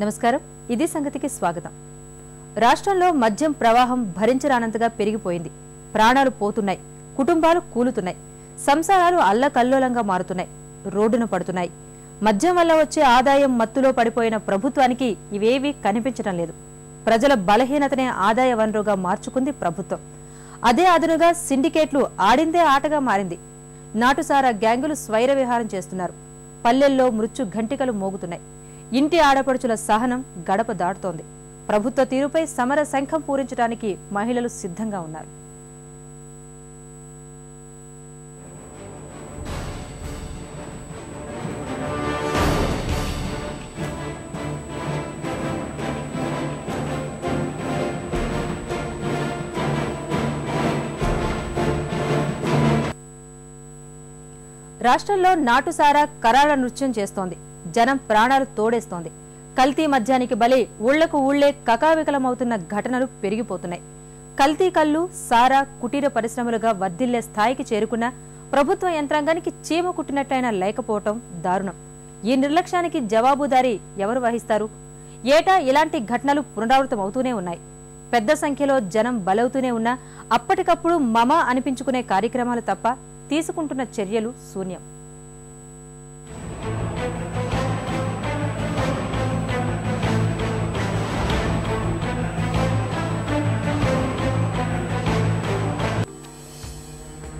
నమస్కారం. ఇది సంగతికి స్వాగతం. రాష్ట్రంలో మద్యం ప్రవాహం భరించరానంతగా పెరిగిపోయింది. ప్రాణాలు పోతున్నాయి. కుటుంబాలు కూలుతున్నాయి. సంసారాలు అల్లకల్లోలంగా మారుతున్నాయి. రోడ్డున పడుతున్నాయి. మద్యం వల్ల వచ్చే ఆదాయం మత్తులో పడిపోయిన ప్రభుత్వానికి ఇవేవీ కనిపించడం లేదు. ప్రజల బలహీనతనే ఆదాయ వనరుగా మార్చుకుంది ప్రభుత్వం. అదే అదనుగా సిండికేట్లు ఆడిందే ఆటగా మారింది. నాటుసారా గ్యాంగులు స్వైర విహారం చేస్తున్నారు. పల్లెల్లో మృత్యు ఘంటికలు మోగుతున్నాయి. ఇంటి ఆడపడుచుల సహనం గడప దాటుతోంది. ప్రభుత్వ తీరుపై సమర శంఖం పూరించడానికి మహిళలు సిద్ధంగా ఉన్నారు. రాష్ట్రంలో నాటుసారా కరాళ నృత్యం చేస్తోంది. జనం ప్రాణాలు తోడేస్తోంది. కల్తీ మద్యానికి బలి ఊళ్ళకు ఊళ్ళే కకావికలమవుతున్న ఘటనలు పెరిగిపోతున్నాయి. కల్తీ కళ్ళు సారా కుటీర పరిశ్రమలుగా వర్ధిల్లే స్థాయికి చేరుకున్న ప్రభుత్వ యంత్రాంగానికి చీమ కుట్టినట్టయినా లేకపోవటం దారుణం. ఈ నిర్లక్ష్యానికి జవాబుదారీ ఎవరు వహిస్తారు? ఏటా ఇలాంటి ఘటనలు పునరావృతమవుతూనే ఉన్నాయి. పెద్ద సంఖ్యలో జనం బలవుతూనే ఉన్నా అప్పటికప్పుడు మమ అనిపించుకునే కార్యక్రమాలు తప్ప తీసుకుంటున్న చర్యలు శూన్యం.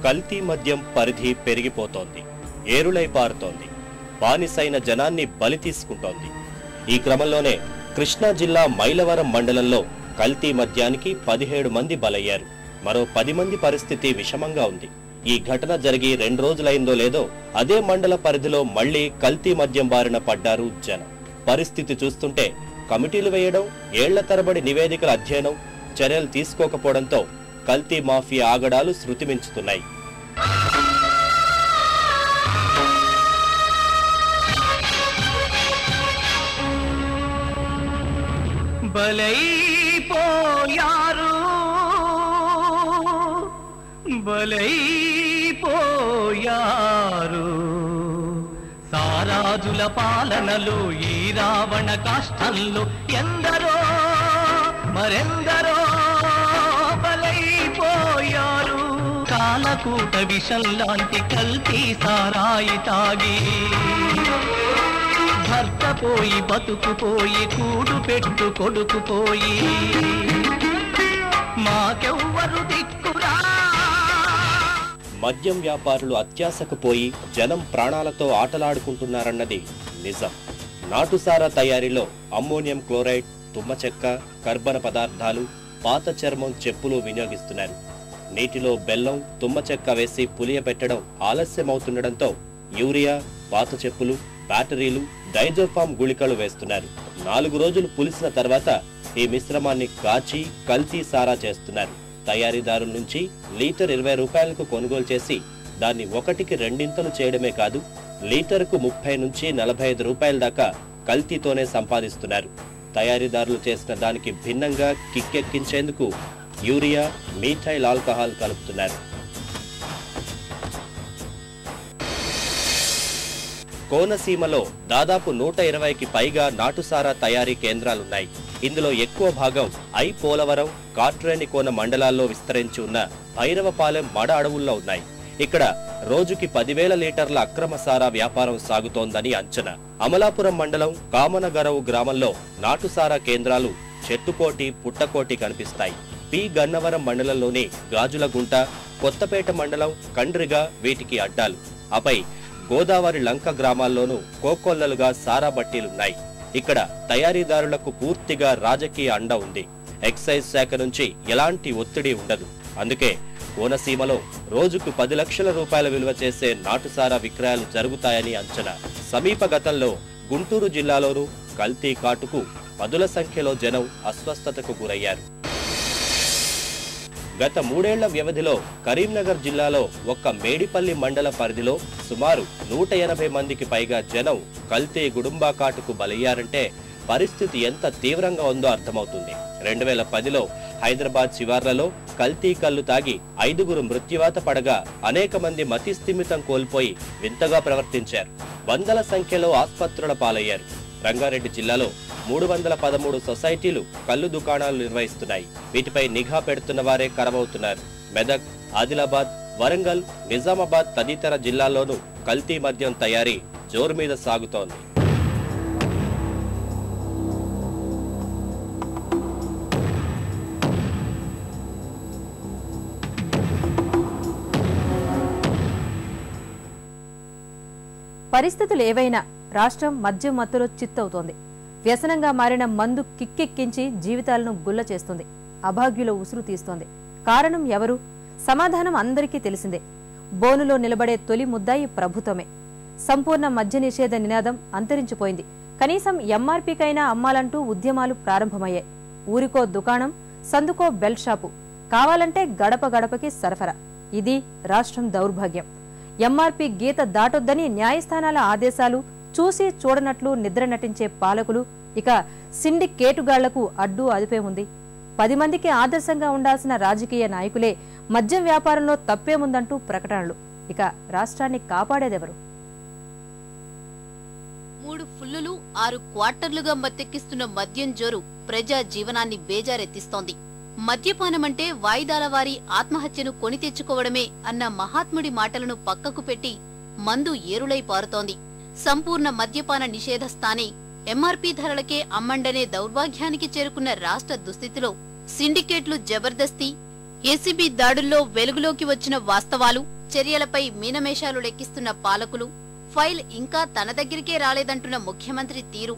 కల్తీ మద్యం పరిధి పెరిగిపోతోంది. ఏరులై పారుతోంది. బానిసైన జనాన్ని బలి తీసుకుంటోంది. ఈ క్రమంలోనే కృష్ణా జిల్లా మైలవరం మండలంలో కల్తీ మద్యానికి పదిహేడు మంది బలయ్యారు. మరో పది మంది పరిస్థితి విషమంగా ఉంది. ఈ ఘటన జరిగి రెండు రోజులైందో లేదో అదే మండల పరిధిలో మళ్ళీ కల్తీ మద్యం బారిన పడ్డారు జనం. పరిస్థితి చూస్తుంటే కమిటీలు వేయడం ఏళ్ళ తరబడి నివేదికల అధ్యయనం చర్యలు తీసుకోకపోవడంతో కల్తీ మాఫియా ఆగడాలు శృతిమించుతున్నాయి. బలైపోయారు బలైపోయారు సారాజుల పాలనలో ఈ రావణ కాష్టంలో ఎందరో మరెందరో బలైపోయారు కాలకూట విషం లాంటి కల్తీ సారాయి తాగి. భర్త పోయి బతుకు పోయి కూడు పెట్టు కొడుకు పోయి. మాకెవ్వరు దిక్కురా. మద్యం వ్యాపారులు అత్యాశకు పోయి జనం ప్రాణాలతో ఆటలాడుకుంటున్నారన్నది నిజం. నాటుసారా తయారీలో అమ్మోనియం క్లోరైడ్ తుమ్మ చెక్క కర్బన పదార్థాలు పాత చర్మం చెప్పులు వినియోగిస్తున్నారు. నీటిలో బెల్లం తుమ్మ చెక్క వేసి పులియబెట్టడం ఆలస్యమవుతుండటంతో యూరియా పాత చెప్పులు బ్యాటరీలు డైజోఫామ్ గుళికలు వేస్తున్నారు. నాలుగు రోజులు పులిసిన తర్వాత ఈ మిశ్రమాన్ని కాచి కల్తీ సారా చేస్తున్నారు. తయారీదారుల నుంచి లీటర్ ఇరవై రూపాయలకు కొనుగోలు చేసి దాన్ని ఒకటికి రెండింతలు చేయడమే కాదు లీటర్కు ముప్పై నుంచి నలభై ఐదు రూపాయల దాకా కల్తీతోనే సంపాదిస్తున్నారు. తయారీదారులు చేసిన దానికి భిన్నంగా కిక్కెక్కించేందుకు యూరియా మీథైల్ ఆల్కహాల్ కలుపుతున్నారు. కోనసీమలో దాదాపు నూట ఇరవైకి పైగా నాటుసారా తయారీ కేంద్రాలున్నాయి. ఇందులో ఎక్కువ భాగం ఐ పోలవరం కాట్రేనికోన మండలాల్లో విస్తరించి ఉన్న భైరవపాలెం మడ అడవుల్లో ఉన్నాయి. ఇక్కడ రోజుకి పదివేల లీటర్ల అక్రమ సారా వ్యాపారం సాగుతోందని అంచనా. అమలాపురం మండలం కామనగరవు గ్రామంలో నాటుసారా కేంద్రాలు చెట్టుకోటి పుట్టకోటి కనిపిస్తాయి. పి. గన్నవరం మండలంలోని గాజులగుంట కొత్తపేట మండలం కండ్రిగా వీటికి అడ్డాలు. ఆపై గోదావరి లంక గ్రామాల్లోనూ కోకొల్లలుగా సారా బట్టీలున్నాయి. ఇక్కడ తయారీదారులకు పూర్తిగా రాజకీయ అండ ఉంది. ఎక్సైజ్ శాఖ నుంచి ఎలాంటి ఒత్తిడి ఉండదు. అందుకే కోనసీమలో రోజుకు పది లక్షల రూపాయల విలువ చేసే నాటుసారా విక్రయాలు జరుగుతాయని అంచనా. సమీప గతంలో గుంటూరు జిల్లాలోనూ కల్తీ కాటుకు పదుల సంఖ్యలో జనం అస్వస్థతకు గురయ్యారు. గత మూడేళ్ళ వ్యవధిలో కరీంనగర్ జిల్లాలో ఒక్క మేడిపల్లి మండల పరిధిలో సుమారు నూట ఎనభై మందికి పైగా జనం కల్తీ గుడుంబాకాటుకు బలయ్యారంటే పరిస్థితి ఎంత తీవ్రంగా ఉందో అర్థమవుతుంది. రెండు వేల పదిలో హైదరాబాద్ శివార్లలో కల్తీ కళ్ళు తాగి ఐదుగురు మృత్యువాత పడగా అనేక మంది మతి స్థిమితం కోల్పోయి వింతగా ప్రవర్తించారు. వందల సంఖ్యలో ఆస్పత్రుల పాలయ్యారు. రంగారెడ్డి జిల్లాలో మూడు వందల పదమూడు సొసైటీలు కళ్ళు దుకాణాలు నిర్వహిస్తున్నాయి. వీటిపై నిఘా పెడుతున్న వారే కరవవుతున్నారు మెదక్ ఆదిలాబాద్ వరంగల్ నిజామాబాద్ తదితర జిల్లాల్లోనూ కల్తీ మద్యం తయారీ జోరు మీద సాగుతోంది. పరిస్థితులు ఏవైనా రాష్ట్రం మద్యం మత్తులో చిత్తవుతోంది. వ్యసనంగా మారిన మందు కిక్కెక్కించి జీవితాలను గుల్ల చేస్తుంది. అభాగ్యుల ఉసురు తీస్తోంది. కారణం ఎవరు? సమాధానం అందరికీ తెలిసిందే. బోనులో నిలబడే తొలి ముద్దాయి ప్రభుత్వమే. సంపూర్ణ మద్య నిషేధ నినాదం అంతరించిపోయింది. కనీసం ఎంఆర్పీకైనా అమ్మాలంటూ ఉద్యమాలు ప్రారంభమయ్యాయి. ఊరికో దుకాణం సందుకో బెల్ షాపు. కావాలంటే గడప గడపకి సరఫరా. ఇది రాష్ట్రం దౌర్భాగ్యం. ఎంఆర్పీ గీత దాటొద్దని న్యాయస్థానాల ఆదేశాలు చూసి చూడనట్లు నిద్ర నటించే పాలకులు ఇక సిండికేటుగాళ్ళకు అడ్డు అదుపే ఉంది. పది మందికి ఆదర్శంగా ఉండాల్సిన రాజకీయ నాయకులే మద్యం వ్యాపారంలో తప్పేముందంటూ ప్రకటనలు. ఇక రాష్ట్రాన్ని కాపాడేదెవరు? మూడు ఫుల్లులు ఆరు క్వార్టర్లుగా మత్తెక్కిస్తున్న మద్యం జోరు ప్రజా జీవనాన్ని బేజారెత్తిస్తోంది. మద్యపానమంటే వాయిదాల వారి ఆత్మహత్యను కొని తెచ్చుకోవడమే అన్న మహాత్ముడి మాటలను పక్కకు పెట్టి మందు ఏరులై పారుతోంది. సంపూర్ణ మద్యపాన నిషేధ స్థానే ఎంఆర్పీ ధరలకే అమ్మండనే దౌర్భాగ్యానికి చేరుకున్న రాష్ట్ర దుస్థితిలో సిండికేట్లు జబర్దస్తి ఏసీబీ దాడుల్లో వెలుగులోకి వచ్చిన వాస్తవాలు చర్యలపై మీనమేషాలు లెక్కిస్తున్న పాలకులు ఫైల్ ఇంకా తన దగ్గరికే రాలేదంటున్న ముఖ్యమంత్రి తీరు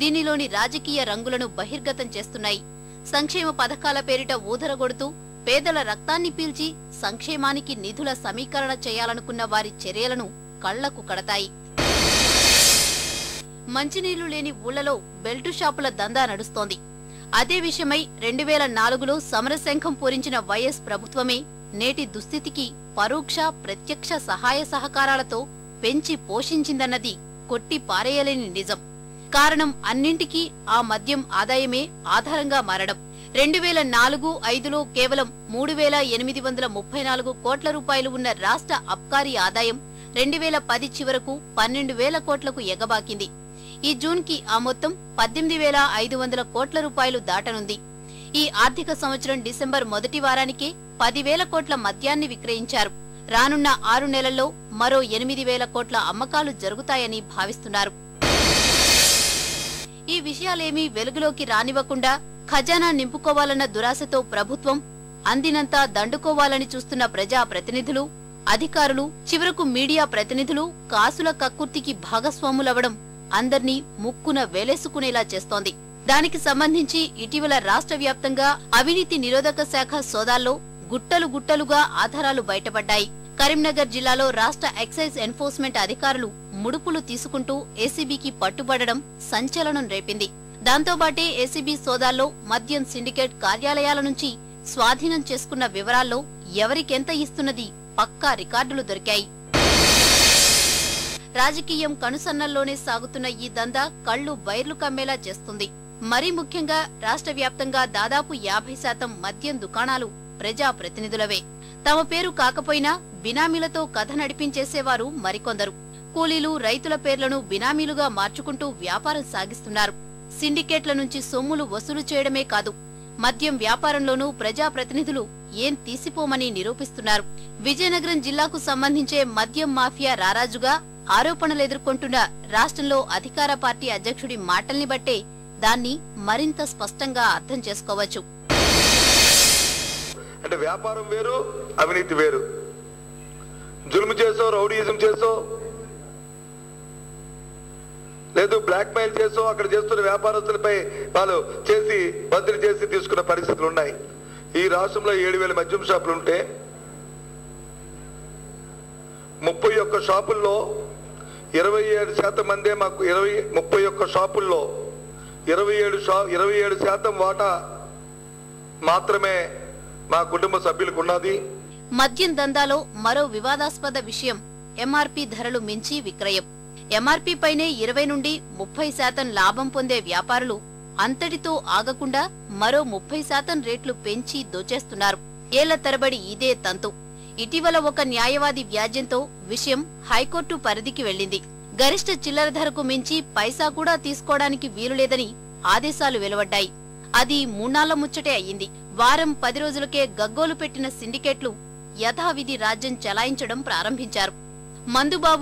దీనిలోని రాజకీయ రంగులను బహిర్గతం చేస్తున్నాయి. సంక్షేమ పథకాల పేరిట ఊదరగొడుతూ పేదల రక్తాన్ని పీల్చి సంక్షేమానికి నిధుల సమీకరణ చేయాలనుకున్న వారి చర్యలను కళ్ళకు కడతాయి. మంచినీళ్ళు లేని ఊళ్ళలో బెల్టు షాపుల దందా నడుస్తోంది. అదే విషయమై రెండు వేల నాలుగులో సమరశంఖం పూరించిన వైఎస్ ప్రభుత్వమే నేటి దుస్థితికి పరోక్ష ప్రత్యక్ష సహాయ సహకారాలతో పెంచి పోషించిందన్నది కొట్టి పారేయలేని నిజం. కారణం అన్నింటికీ ఆ మద్యం ఆదాయమే ఆధారంగా మారడం. రెండు వేల నాలుగు ఐదులో కేవలం మూడు వేల ఎనిమిది వందల ముప్పై నాలుగు కోట్ల రూపాయలు ఉన్న రాష్ట్ర అబ్కారీ ఆదాయం రెండు వేల పది చివరకు పన్నెండు వేల కోట్లకు ఎగబాకింది. ఈ జూన్కి ఆ మొత్తం పద్దెనిమిది వేల ఐదు వందల కోట్ల రూపాయలు దాటనుంది. ఈ ఆర్థిక సంవత్సరం డిసెంబర్ మొదటి వారానికే పదివేల కోట్ల మద్యాన్ని విక్రయించారు. రానున్న ఆరు నెలల్లో మరో ఎనిమిది వేల కోట్ల అమ్మకాలు జరుగుతాయని భావిస్తున్నారు. ఈ విషయాలేమీ వెలుగులోకి రానివ్వకుండా ఖజానా నింపుకోవాలన్న దురాశతో ప్రభుత్వం అందినంతా దండుకోవాలని చూస్తున్న ప్రజా ప్రతినిధులు అధికారులు చివరకు మీడియా ప్రతినిధులు కాసుల కక్కుర్తికి భాగస్వాములవడం అందర్నీ ముక్కున వేలేసుకునేలా చేస్తోంది. దానికి సంబంధించి ఇటీవల రాష్ట్ర వ్యాప్తంగా అవినీతి నిరోధక శాఖ సోదాల్లో గుట్టలు గుట్టలుగా ఆధారాలు బయటపడ్డాయి. కరీంనగర్ జిల్లాలో రాష్ట్ర ఎక్సైజ్ ఎన్ఫోర్స్మెంట్ అధికారులు ముడుపులు తీసుకుంటూ ఏసీబీకి పట్టుబడడం సంచలనం రేపింది. దాంతోపాటే ఏసీబీ సోదాల్లో మద్యం సిండికేట్ కార్యాలయాల నుంచి స్వాధీనం చేసుకున్న వివరాల్లో ఎవరికెంత ఇస్తున్నది పక్కా రికార్డులు దొరికాయి. రాజకీయం కనుసన్నల్లోనే సాగుతున్న ఈ దందా కళ్ళు బైర్లు కమ్మేలా చేస్తుంది. మరీ ముఖ్యంగా రాష్ట్ర వ్యాప్తంగా దాదాపు యాభై శాతం మద్యం దుకాణాలు ప్రజా ప్రతినిధులవే తమ పేరు కాకపోయినా బినామీలతో కథ నడిపించేసేవారు మరికొందరు. కూలీలు రైతుల పేర్లను బినామీలుగా మార్చుకుంటూ వ్యాపారం సాగిస్తున్నారు. సిండికేట్ల నుంచి సొమ్ములు వసూలు చేయడమే కాదు మద్యం వ్యాపారంలోనూ ప్రజాప్రతినిధులు ఏం తీసిపోమని నిరూపిస్తున్నారు. విజయనగరం జిల్లాకు సంబంధించే మద్యం మాఫియా రారాజుగా ఆరోపణలు ఎదుర్కొంటున్న రాష్ట్రంలో అధికార పార్టీ అధ్యక్షుడి మాటల్ని బట్టే దాన్ని మరింత స్పష్టంగా అర్థం చేసుకోవచ్చు. అంటే వ్యాపారం వేరు అవినీతి వేరు. జులుము చేసో రౌడీయిజం చేసో లేదు బ్లాక్ మెయిల్ చేసో అక్కడ చేస్తున్న వ్యాపారస్తులపై వాళ్ళు చేసి బదిలీ చేసి తీసుకున్న పరిస్థితులు ఉన్నాయి. ఈ రాష్ట్రంలో ఏడు వేల మద్యం షాపులు ఉంటే ముప్పై ఒక్క షాపుల్లో ఇరవై ఏడు శాతం మందే మాకు ఇరవై ముప్పై ఒక్క షాపుల్లో ఇరవై ఏడు షా ఇరవై ఏడు శాతం వాటా మాత్రమే మా కుటుంబ సభ్యులకు ఉన్నది మద్యం దందాలో మరో వివాదాస్పద విషయం ఎంఆర్పి ధరలు మించి విక్రయం. ఎంఆర్పి పైనే ఇరవై నుండి ముప్పై శాతం లాభం పొందే వ్యాపారులు అంతటితో ఆగకుండా మరో ముప్పై శాతం రేట్లు పెంచి దోచేస్తున్నారు. ఏళ్ళ తరబడి ఇదే తంతు. ఇటీవల ఒక న్యాయవాది వ్యాజ్యంతో విషయం హైకోర్టు పరిధికి వెళ్ళింది గరిష్ట చిల్లర ధరకు మించి పైసా కూడా తీసుకోవడానికి వీలులేదని ఆదేశాలు వెలువడ్డాయి. అది మూనాళ్ళ ముచ్చటే అయ్యింది. వారం పది రోజులకే గగ్గోలు పెట్టిన సిండికేట్లు యథావిధి రాజ్యం చలాయించడం ప్రారంభించారు. మందుబాబు